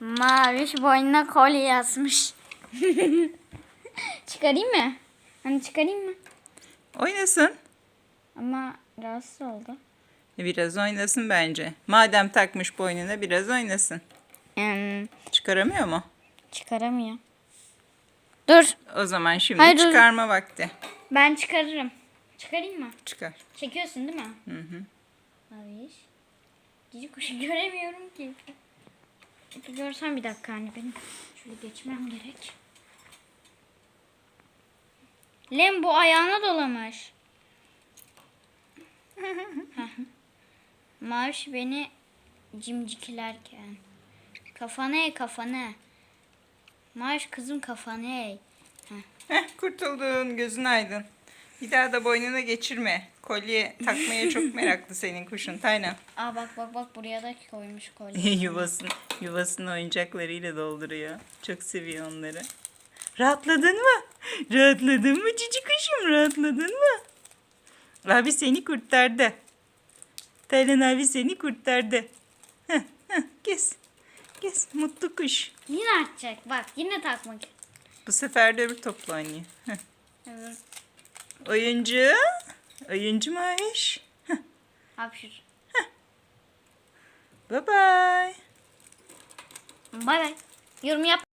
Maviş boynuna kolye yazmış. çıkarayım mı? Hani çıkarayım mı? Oynasın. Ama rahatsız oldu. Biraz oynasın bence. Madem takmış boynuna biraz oynasın. Hmm, Çıkaramıyor mu? çıkaramıyor. Dur. O zaman şimdi Hayır, dur. çıkarma vakti. Ben çıkarırım. Çıkarayım mı? Çıkar. Çekiyorsun değil mi? Hı hı. Maviş. Cici kuşu göremiyorum ki. Bir görsem bir dakika hani benim. Şöyle geçmem gerek. Lem bu ayağına dolamış. Maviş beni cimciklerken. Kafana eğ kafana. Maviş kızım kafana. Heh, kurtuldun. Gözün aydın. Bir daha da boynuna geçirme. Kolye takmaya çok meraklı senin kuşun Taylan. Aa bak bak bak buraya da koymuş kolye. yuvasını, yuvasını oyuncaklarıyla dolduruyor. Çok seviyor onları. Rahatladın mı? Rahatladın mı cici kuşum? Rahatladın mı? Abi seni kurtardı. Taylan abi seni kurtardı. Heh, heh, gez. Gez. Mutlu kuş. Yine atacak bak yine takmak. Bu sefer de öbür topla. Heh. Evet. Oyuncu. Oyuncu Maviş. Hapşır. Bye bye. Bay bay. Yorum yap.